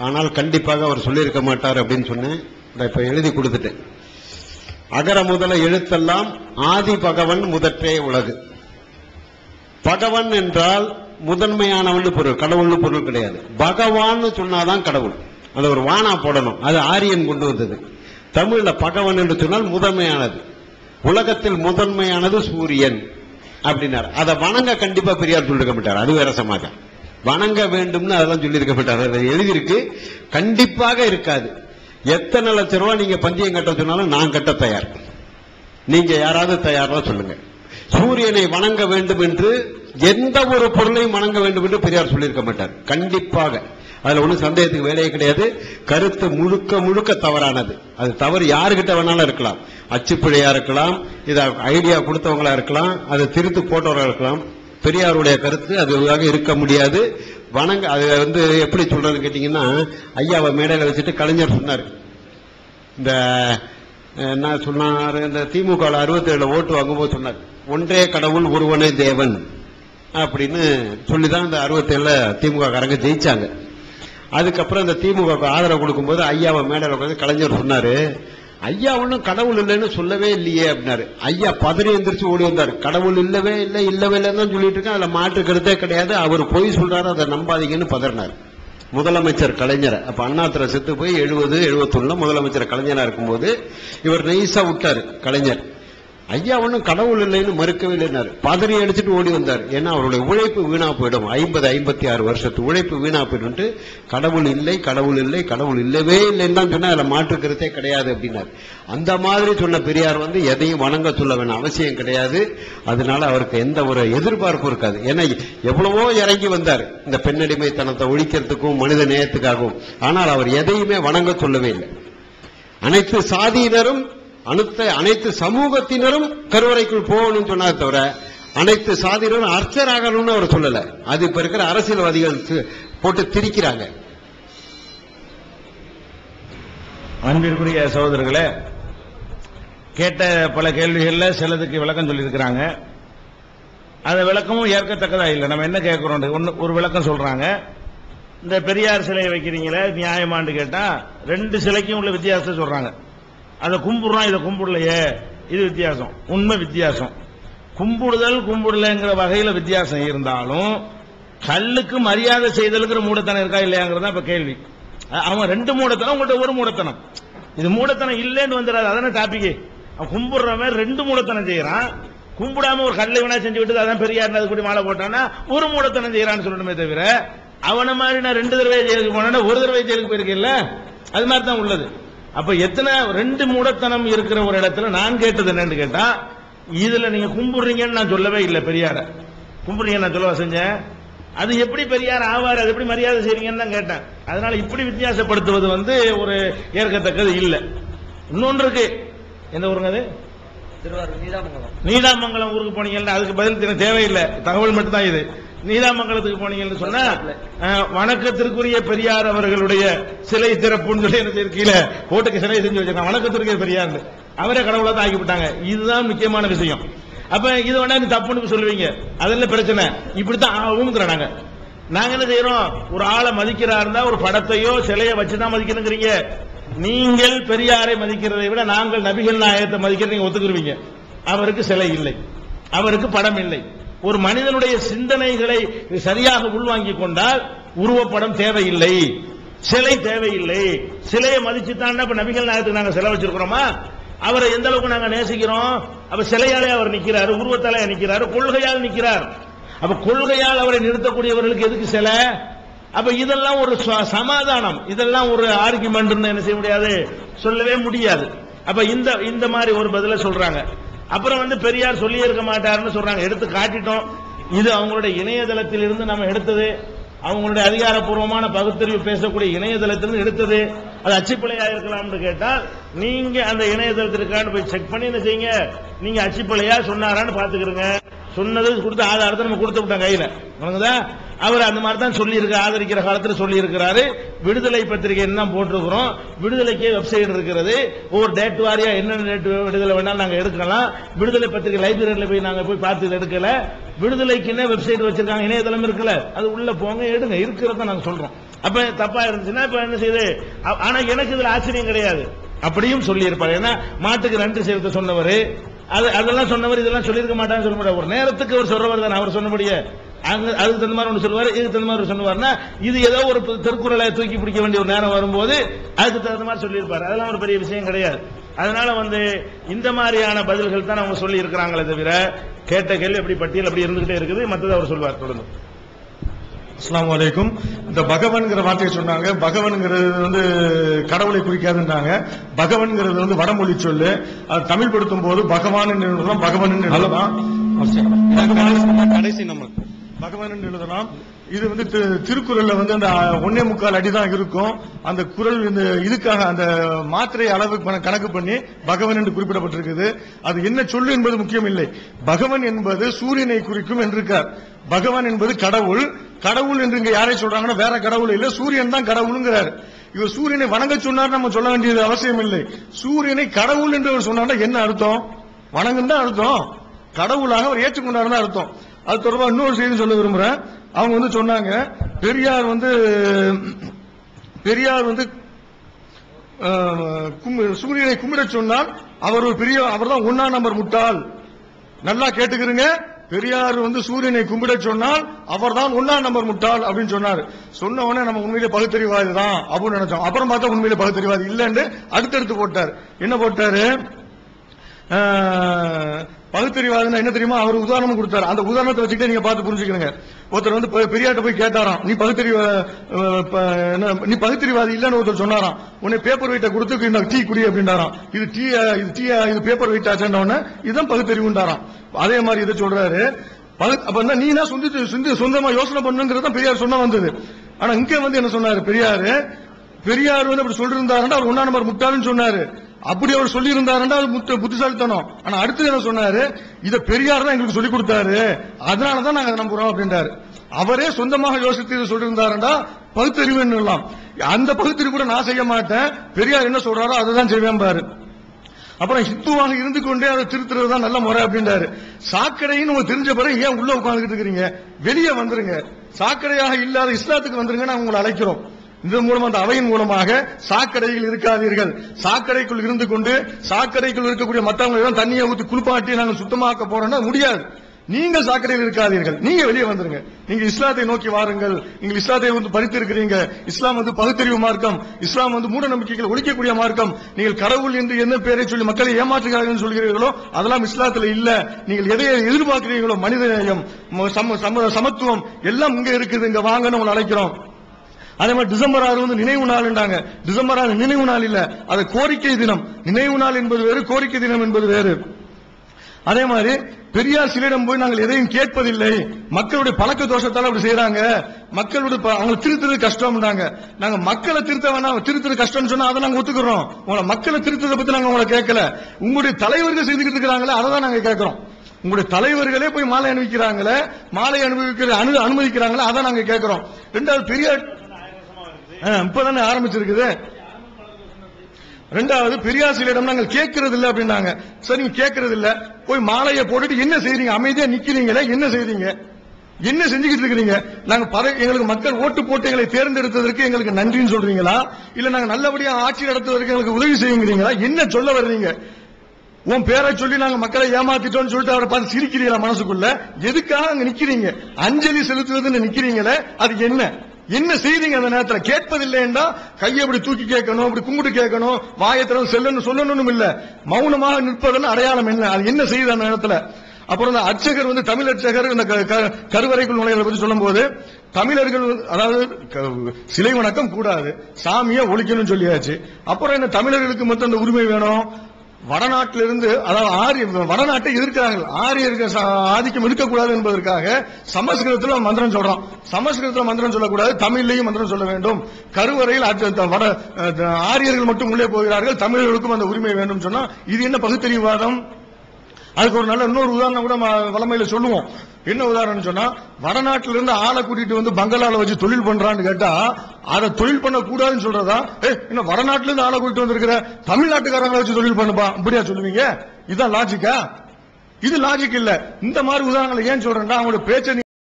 ஆனால் கண்டிப்பாக அவர் சொல்லியிருக்க மாட்டார் அப்படின்னு சொன்னேன். இதை இப்ப எழுதி கொடுத்துட்டேன். அகர முதல எழுத்தெல்லாம் ஆதி பகவன் முதற்றே உலகு பகவன் என்றால் முதன்மையானவன் பொருள் கடவுள்னு பொருள் கிடையாது. பகவான்னு சொன்னாதான் கடவுள். அது ஒரு வானா போடணும். அது ஆரியன் கொண்டு வந்தது. தமிழ்ல பகவன் என்று சொன்னால் முதன்மையானது. உலகத்தில் முதன்மையானது சூரியன் அப்படின்னார். அதை வணங்க கண்டிப்பா பெரியார் சொல்லிருக்க மாட்டார். அது வேற சமாஜம். வணங்க வேண்டும்னு அதெல்லாம் சொல்லியிருக்க மாட்டார் அதை எழுதியிருக்கு. கண்டிப்பாக இருக்காது. எத்தனை லட்சம் ரூபா நீங்க பந்தயம் கட்ட சொன்னாலும் நான் கட்ட தயார். நீங்க யாராவது தயாரா சொல்லுங்க. சூரியனை வணங்க வேண்டும் என்று எந்த ஒரு பொருளையும் வணங்க வேண்டும் என்று பெரியார் சொல்லியிருக்க மாட்டார். கண்டிப்பாக. அதுல ஒன்றும் சந்தேகத்துக்கு வேலையே கிடையாது. கருத்து முழுக்க முழுக்க தவறானது. அது தவறு யாருக்கிட்ட வேணாலும் இருக்கலாம். அச்சுப்பிழையா இருக்கலாம். இதை ஐடியா கொடுத்தவங்களா இருக்கலாம். அதை திருத்து போட்டவர்களா இருக்கலாம். பெரியாருடைய கருத்து அதுவாக இருக்க முடியாது. வணங்க அது வந்து எப்படி சொல்றதுன்னு கேட்டீங்கன்னா ஐயாவை மேடையில் வச்சுட்டு கலைஞர் சொன்னார். இந்த என்ன சொன்னார் இந்த திமுக அறுபத்தேழில் ஓட்டு வாங்கும்போது சொன்னார். ஒன்றே கடவுள் ஒருவனே தேவன். அப்படின்னு சொல்லிதான் இந்த அறுபத்தேழில் திமுக காரங்க ஜெயிச்சாங்க. அதுக்கப்புறம் இந்த திமுக ஆதரவு கொடுக்கும்போது ஐயாவை மேடையில் உட்காந்து கலைஞர் சொன்னார். ஐயா ஒன்றும் கடவுள் இல்லைன்னு சொல்லவே இல்லையே அப்படின்னாரு. ஐயா பதறி எந்திரிச்சு ஓடி வந்தார். கடவுள் இல்லவே இல்லை இல்லவே இல்லைன்னு தான் சொல்லிட்டு இருக்கேன். அதில் மாற்று கருத்தே கிடையாது. அவர் பொய் சொல்றாரு அதை நம்பாதீங்கன்னு பதறினார். முதலமைச்சர் கலைஞர். அப்ப அண்ணாத்திர செத்து போய் எழுபது எழுபத்தொன்னு முதலமைச்சர் கலைஞராக இருக்கும்போது இவர் நைஸா விட்டார் கலைஞர். ஐயா ஒன்றும் கடவுள் இல்லைன்னு மறுக்கவே இல்லைனார் பதறி அடிச்சுட்டு ஓடி வந்தார். ஏன்னா அவருடைய உழைப்பு வீணா போயிடும். ஐம்பது ஐம்பத்தி ஆறு வருஷத்து உழைப்பு வீணா போயிடும்ட்டு கடவுள் இல்லை கடவுள் இல்லை கடவுள் இல்லவே இல்லைன்னு தான் சொன்னால் அதில் மாற்றுக்கிறதே கிடையாது அப்படின்னார். அந்த மாதிரி சொன்ன பெரியார் வந்து எதையும் வணங்க சொல்ல வேணும். அவசியம் கிடையாது. அதனால அவருக்கு எந்த ஒரு எதிர்பார்ப்பும் இருக்காது. ஏன்னா எவ்வளவோ இறங்கி வந்தார். இந்த பெண்ணடிமைத்தனத்தை ஒழிக்கிறதுக்கும் மனித நேயத்துக்காகவும். ஆனால் அவர் எதையுமே வணங்க சொல்லவே இல்லை. அனைத்து சாதியினரும் அனைத்து அனைத்து சமூகத்தினரும் கருவறைக்குள் போகணும்னு சொன்னார் தவிர அனைத்து சாதியினரும் அர்ச்சராகணும்னு அவர் சொல்லல. அது இப்ப இருக்கிற அரசியல்வாதிகள் போட்டு திரிக்கிறாங்க. அன்பிற்குரிய சகோதரர்களே கேட்ட பல கேள்விகள்ல சிலதுக்கு விளக்கம் சொல்லியிருக்கிறாங்க. அந்த விளக்கமும் ஏற்கத்தக்கதா இல்லை. நம்ம என்ன கேட்கிறோம் ஒன்று ஒரு விளக்கம் சொல்றாங்க. இந்த பெரியார் சிலையை வைக்கிறீங்களே நியாயமான்னு கேட்டா ரெண்டு சிலைக்கும் உள்ள வித்தியாசத்தை சொல்றாங்க. அதை கும்பிடுறோம் இதை கும்பிடலையே. இது வித்தியாசம். உண்மை வித்தியாசம். கும்பிடுதல் கும்பிடலைங்கிற வகையில வித்தியாசம் இருந்தாலும் கல்லுக்கு மரியாதை செய்தலுங்கிற மூடத்தனம் இருக்கா இல்லையாங்கிறது தான் இப்ப கேள்வி. அவன் ரெண்டு மூடத்தனம் உங்கள்கிட்ட ஒரு மூடத்தனம். இது மூடத்தனம் இல்லைன்னு வந்துடாது. அதான டாபிக் அவன் கும்பிடுறவன் ரெண்டு மூடத்தனம் செய்யறான். கும்பிடாம ஒரு கல்லை வேணா செஞ்சு விட்டு அதான் பெரியார் அது கூடி மாலை போட்டான்னா ஒரு மூடத்தனம் செய்யறான்னு சொல்லணுமே தவிர அவனை மாதிரி நான் ரெண்டு தடவை ஜெயிலுக்கு போனேன்னா ஒரு தடவை ஜெயிலுக்கு போயிருக்கேன்ல? அது மாதிரி தான் உள்ளது. அப்ப எத்தனை ரெண்டு மூடத்தனம் இருக்கிற ஒரு இடத்துல நான் கேட்டது என்னன்னு கேட்டா இதுல நீங்க கும்பிடுறீங்கன்னு நான் சொல்லவே இல்லை பெரியார. கும்பிடுறீங்க நான் சொல்லவா செஞ்சேன் அது எப்படி பெரியார் ஆவார் அது எப்படி மரியாதை செய்றீங்கன்னு தான் கேட்டேன். அதனால இப்படி வித்தியாசப்படுத்துவது வந்து ஒரு ஏற்கத்தக்கது இல்லை. இன்னொன்று இருக்கு. எந்த ஊருங்க அது? நீடாமங்கலம் ஊருக்கு போனீங்கன்னா அதுக்கு பதில் தேவையில்லை. தகவல் மட்டும் தான் இது. நீலாமங்கலத்துக்கு போனீங்கன்னு சொன்னா வணக்கத்திற்குரிய பெரியார் அவர்களுடைய சிலை திறப்புன்னு சொல்லி என்ன செய்ய கீழே கோட்டுக்கு சிலை செஞ்சு வச்சிருக்காங்க. வணக்கத்திற்குரிய பெரியார். அவரே கடவுளை தான் ஆக்கிவிட்டாங்க இதுதான் முக்கியமான விஷயம். அப்ப இது வேணா நீ தப்புன்னு சொல்லுவீங்க. அதெல்லாம் பிரச்சனை? இப்படித்தான் ஆகுங்கிற நாங்க. நாங்க என்ன செய்யறோம்? ஒரு ஆளை மதிக்கிறா இருந்தா ஒரு படத்தையோ சிலையை வச்சுதான் மதிக்கணுங்கிறீங்க. நீங்கள் பெரியாரை மதிக்கிறதை விட நாங்கள் நபிகள் நாயகத்தை மதிக்கிறத நீங்க ஒத்துக்குருவீங்க. அவருக்கு சிலை இல்லை. அவருக்கு படம் இல்லை. ஒரு மனிதனுடைய சிந்தனைகளை சரியாக உள்வாங்கிக் கொண்டால் உருவப்படம் தேவையில்லை சிலை தேவையில்லை. சிலையை மதிச்சுதான் இப்ப நபிகள் நாயகத்துக்கு நாங்க சிலை வச்சிருக்கிறோமா? அவரை எந்த அளவுக்கு நாங்க நேசிக்கிறோம்? அப்ப சிலையாலே அவர் நிக்கிறாரு உருவத்தாலே நிக்கிறாரு கொள்கையால் நிக்கிறார். அப்ப கொள்கையால் அவரை நிறுத்தக்கூடியவர்களுக்கு எதுக்கு சிலை? அப்ப இதெல்லாம் ஒரு ச- சமாதானம். இதெல்லாம் ஒரு ஆர்குமெண்ட் என்ன செய்ய முடியாது? சொல்லவே முடியாது. அப்ப இந்த இந்த மாதிரி ஒரு பதில சொல்றாங்க. அப்புறம் வந்து பெரியார் சொல்லி இருக்க மாட்டாருன்னு சொல்றாங்க. எடுத்து காட்டிட்டோம். இது அவங்களுடைய இணையதளத்தில் இருந்து நம்ம எடுத்தது. அவங்களுடைய அதிகாரப்பூர்வமான பகுத்தறிவு பேசக்கூடிய இணையதளத்திலிருந்து எடுத்தது. அது அச்சுப்பிழையா இருக்கலாம்னு கேட்டால் நீங்க அந்த இணையதளத்திற்கான போய் செக் பண்ணி என்ன செய்யுங்க? நீங்க அச்சுப்பிழையா சொன்னாரான்னு பாத்துக்கிறங்க சொன்னது கொடுத்த ஆதாரத்தை நம்ம கொடுத்து விட்டோம் கையில. வணங்குதா அவர் அந்த மாதிரி தான் சொல்லி இருக்க ஆதரிக்கிற காலத்தில் சொல்லி இருக்கிறாரு விடுதலை பத்திரிகை என்ன போட்டிருக்கிறோம்? விடுதலைக்கே வெப்சைட் இருக்கிறது. ஒவ்வொரு டேட் வாரியா என்னென்ன டேட் விடுதலை வேணாலும் நாங்கள் எடுக்கலாம். விடுதலை பத்திரிகை லைப்ரரியில் போய் நாங்கள் போய் பார்த்து எடுக்கல. விடுதலைக்குன்னே வெப்சைட் வச்சிருக்காங்க? இணையதளம் இருக்கல அது உள்ள போங்க எடுங்க. இருக்கிறத நாங்கள் சொல்றோம். அப்ப தப்பா இருந்துச்சுன்னா இப்ப என்ன செய்யுது ஆனா எனக்கு இதுல ஆச்சரியம் கிடையாது. அப்படியும் சொல்லி இருப்பாரு ஏன்னா மாட்டுக்கு நன்றி செலுத்த சொன்னவர். அது அதெல்லாம் சொன்னவர் இதெல்லாம் சொல்லியிருக்க மாட்டான்னு சொல்ல முடியாது. ஒரு நேரத்துக்கு அவர் சொல்றவர் தான். அவர் சொன்னபடியே. அதுக்கு தகுந்த மாதிரி ஒன்று சொல்லுவார் இதுக்கு தகுந்த மாதிரி சொல்லுவார்னா இது ஏதோ ஒரு திருக்குறளை தூக்கி பிடிக்க வேண்டிய ஒரு நேரம் வரும்போது அதுக்கு தகுந்த மாதிரி சொல்லியிருப்பாரு. அதெல்லாம் ஒரு பெரிய விஷயம் கிடையாது. அதனால வந்து இந்த மாதிரியான பதில்கள் தான் அவங்க சொல்லி இருக்கிறாங்களே தவிர கேட்ட கேள்வி அப்படி பட்டியல் அப்படி இருந்துகிட்டே இருக்குது. மத்ததை அவர் சொல்வார். தொடர்ந்து. அஸ்ஸலாமு அலைக்கும். இந்த பகவன்கிற வார்த்தையை சொன்னாங்க. பகவன்ங்கிறது வந்து கடவுளை குறிக்காதுன்றாங்க. பகவன்ங்கிறது வந்து வடமொழி சொல்லு. அது தமிழ் படுத்தும் போது பகவான் பகவன் கடைசி நம்ம பகவான் என்று எழுதலாம். இது வந்து திருக்குறள்ல வந்து அந்த ஒன்னே முக்கால் அடிதான் இருக்கும். அந்த குறள் இந்த இதுக்காக அந்த மாத்திரை அளவு கணக்கு பண்ணி பகவன் என்று குறிப்பிடப்பட்டிருக்குது. அது என்ன சொல்லு என்பது முக்கியம் இல்லை. பகவன் என்பது சூரியனை குறிக்கும் என்றிருக்கார். பகவான் என்பது கடவுள். கடவுள் என்று இங்க யாரை சொல்றாங்கன்னா வேற கடவுள் இல்ல. சூரியன் தான் கடவுளுங்கிறார். இவர் சூரியனை வணங்க சொன்னார் நம்ம சொல்ல வேண்டியது அவசியம் இல்லை. சூரியனை கடவுள் என்று அவர் சொன்னார்னா என்ன அர்த்தம்? வணங்குன்னு தான் அர்த்தம். கடவுளாக அவர் ஏற்றுக்கொண்டார் தான் அர்த்தம். அது தொடர்பாக இன்னொரு செய்தி சொல்ல விரும்புகிறேன் அவங்க வந்து சொன்னாங்க பெரியார் வந்து பெரியார் வந்து சூரியனை கும்பிட சொன்னால் அவர் ஒரு பெரிய அவர் தான் ஒன்னா நம்பர் முட்டாள். நல்லா கேட்டுக்கிறீங்க. பெரியார் வந்து சூரியனை கும்பிட சொன்னால் அவர் தான் ஒன்னா நம்பர் முட்டாள் அப்படின்னு சொன்னார். சொன்ன உடனே நம்ம உண்மையிலே பகுத்தறிவாதி தான் அப்படின்னு நினைச்சோம். அப்புறம் பார்த்தா உண்மையிலே பகுத்தறிவாதி இல்லைன்னு அடுத்தடுத்து போட்டார். என்ன போட்டாரு? ஆஹ், என்ன தெரியுமா? அவர் உதாரணம் கொடுத்தாரு. அந்த உதாரணத்தை வச்சுக்கிட்டே நீங்க பார்த்து புரிஞ்சுக்கணுங்க. ஒருத்தர் வந்து பெரியாட்ட போய் கேட்டாராம் நீ பகுத்தறிவா என்ன, நீ பகுத்தறிவாதி இல்லைன்னு ஒருத்தர் சொன்னாராம். உன்னை பேப்பர் வெயிட்ட கொடுத்து இந்த டீ குடி அப்படின்றாராம். இது டீ இது டீ இது பேப்பர் வெயிட் ஆச்சுன்ன உடனே இதுதான் பகுத்தறிவுன்றாராம். அதே மாதிரி இதை சொல்றாரு. பகு- நீ என்ன சிந்தி சொந்த சொந்தமா யோசனை பண்ணுங்கிறது தான் பெரியார் சொன்ன வந்தது. ஆனா இங்க வந்து என்ன சொன்னாரு? பெரியாரு பெரியார் வந்து அப்படி சொல்லிருந்தாருன்னா அவர் ஒன்னா நம்பர் முட்டாள்னு சொன்னாரு. அப்படி அவர் சொல்லி இருந்தாருன்னா புத்திசாலித்தனம். ஆனா அடுத்து என்ன சொன்னாரு? இதை பெரியார் தான் எங்களுக்கு சொல்லி கொடுத்தாரு. அதனாலதான் நாங்க அதை நம்புறோம் அப்படின்றாரு. அவரே சொந்தமாக யோசித்து இதை சொல்லியிருந்தாருன்னா பகுத்தறிவு என்னலாம் அந்த பகுத்தறிவு கூட நான் செய்ய மாட்டேன். பெரியார் என்ன சொல்றாரோ அதை தான் செய்வேன் பாரு. அப்புறம் ஹிந்துவாக இருந்து கொண்டே அதை திருத்துறது தான் நல்ல முறை அப்படின்றாரு. சாக்கடைன்னு உங்களுக்கு தெரிஞ்ச பிறகு ஏன் உள்ள உட்காந்துக்கிட்டு இருக்கிறீங்க? வெளியே வந்துருங்க. சாக்கடையாக இல்லாத இஸ்லாத்துக்கு வந்துருங்க நான் உங்களை அழைக்கிறோம். இதன் மூலம் அந்த அவையின் மூலமாக சாக்கடையில் இருக்காதீர்கள். சாக்கடைக்குள் இருந்து கொண்டு சாக்கடைக்குள் இருக்கக்கூடிய மற்றவங்க தண்ணியை ஊத்தி குளிப்பாட்டி நாங்கள் சுத்தமாக்க போறோம்னா முடியாது. நீங்க சாக்கடையில் இருக்காதீர்கள். நீங்க வெளியே வந்துருங்க. நீங்க இஸ்லாத்தை நோக்கி வாருங்கள். நீங்கள் இஸ்லாத்தை வந்து படித்து இருக்கிறீங்க இஸ்லாம் வந்து பகுத்தறிவு மார்க்கம். இஸ்லாம் வந்து மூட நம்பிக்கைகள் ஒழிக்கக்கூடிய மார்க்கம். நீங்கள் கடவுள் என்று என்ன பேரை சொல்லி மக்களை ஏமாற்றுகிறார்கள் சொல்கிறீர்களோ அதெல்லாம் இஸ்லாத்துல இல்ல. நீங்கள் எதை எதிர்பார்க்கிறீங்களோ மனித நேயம் சம- சம- சமத்துவம் எல்லாம் இங்க இருக்குது. இங்க வாங்கன்னு உங்களை அழைக்கிறோம். அதே மாதிரி டிசம்பர் ஆறு வந்து நினைவு நாள்ன்றாங்க. டிசம்பர் ஆறு நினைவு நாள் இல்ல. அது கோரிக்கை தினம். நினைவு நாள் என்பது வேறு கோரிக்கை தினம் என்பது வேறு. அதே மாதிரி பெரியார் சிலையிடம் போய் நாங்கள் எதையும் கேட்பதில்லை. மக்களுடைய பழக்க தோஷத்தால் அப்படி செய்யறாங்க மக்களுடைய ப- அவங்களை திருத்துறது கஷ்டம்ன்றாங்க. நாங்க மக்களை திருத்த வேணாம். திருத்துறது கஷ்டம்னு சொன்னா அதை நாங்க ஒத்துக்கிறோம். உங்களை மக்களை திருத்ததை பத்தி நாங்க உங்களை கேட்கல. உங்களுடைய தலைவர்கள் செய்துக்கிட்டு இருக்கிறாங்களே அதை தான் நாங்க கேட்கிறோம். உங்களுடைய தலைவர்களே போய் மாலை அணிவிக்கிறாங்களே மாலை அனுபவிக்கிற அனு அனுமதிக்கிறாங்களே அதை நாங்க கேட்கிறோம். ரெண்டாவது பெரியார் இப்பதானே ஆரம்பிச்சிருக்குது. ரெண்டாவது பெரியாசிரியரிடம் நாங்கள் கேட்கறது இல்ல அப்படின்னாங்க. சரி நீங்க கேட்கறது இல்ல போய் மாலையை போட்டுட்டு என்ன செய்றீங்க? அமைதியா நிக்கிறீங்களே என்ன செய்றீங்க? என்ன செஞ்சுக்கிட்டு இருக்கிறீங்க? நாங்க பத- எங்களுக்கு மக்கள் ஓட்டு போட்டு எங்களை தேர்ந்தெடுத்ததற்கு எங்களுக்கு நன்றின்னு சொல்றீங்களா? இல்ல நாங்க நல்லபடியா ஆட்சி நடத்துவதற்கு எங்களுக்கு உதவி செய்யுங்கிறீங்களா? என்ன சொல்ல வர்றீங்க? உன் பேரை சொல்லி நாங்க மக்களை ஏமாத்திட்டோம்னு சொல்லிட்டு அவரை பார்த்து சிரிக்கிறீங்களா மனசுக்குள்ள? எதுக்காக அங்க நிக்கிறீங்க? அஞ்சலி செலுத்துவதுன்னு நிக்கிறீங்களே அது என்ன? என்ன செய்திங்க அந்த நேரத்தில். கேட்பதில்லைன்னா கையை அப்படி தூக்கி கேட்கணும் அப்படி கும்பிட்டு கேட்கணும் வாயத்திரம் செல்லணும் சொல்லணும் இல்ல. மௌனமாக நிற்பதெல்லாம் அடையாளம் என்ன? அது என்ன செய்யுது அந்த நேரத்தில்? அப்புறம் இந்த அர்ச்சகர் வந்து தமிழ் அர்ச்சகர் இந்த க- க- கருவறைக்குள் நுழைகளை பத்தி சொல்லும்போது தமிழர்கள் அதாவது க- சிலை வணக்கம் கூடாது சாமியை ஒழிக்கணும்னு சொல்லியாச்சு. அப்புறம் என்ன தமிழர்களுக்கு மொத்தம் அந்த உரிமை வேணும்? வடநாட்டிலிருந்து அதாவது ஆரிய வடநாட்டை எதிர்க்கிறார்கள். ஆரியர்கள் ஆதிக்கம் இருக்கக்கூடாது என்பதற்காக சமஸ்கிருதத்தில் மந்திரம் சொல்றோம். சமஸ்கிருதத்தில் மந்திரம் சொல்லக்கூடாது தமிழ்லையும் மந்திரம் சொல்ல வேண்டும். கருவறையில் வட ஆரியர்கள் மட்டும் உள்ளே போகிறார்கள் தமிழர்களுக்கும் அந்த உரிமை வேண்டும் சொன்னா இது என்ன பகுத்தறிவாதம் அதுக்கு ஒரு நல்ல இன்னொரு உதாரணம் கூட ம- வளமையில சொல்லுவோம். என்ன உதாரணம் சொன்னா வடநாட்டில இருந்து ஆளை கூட்டிட்டு வந்து பங்களால வச்சு தொழில் பண்றான்னு கேட்டா அதை தொழில் பண்ண கூடாதுன்னு சொல்றதா? ஏ என்ன வடநாட்டுல இருந்து ஆளை கூட்டிட்டு வந்திருக்கிற தமிழ்நாட்டுக்காரங்களை வச்சு தொழில் பண்ணுப்பா? அப்படியா சொல்லுவீங்க? இதுதான் லாஜிக்கா இது லாஜிக் இல்ல. இந்த மாதிரி உதாரணங்களை ஏன் சொல்றேன்னா அவங்களோட பேச்சை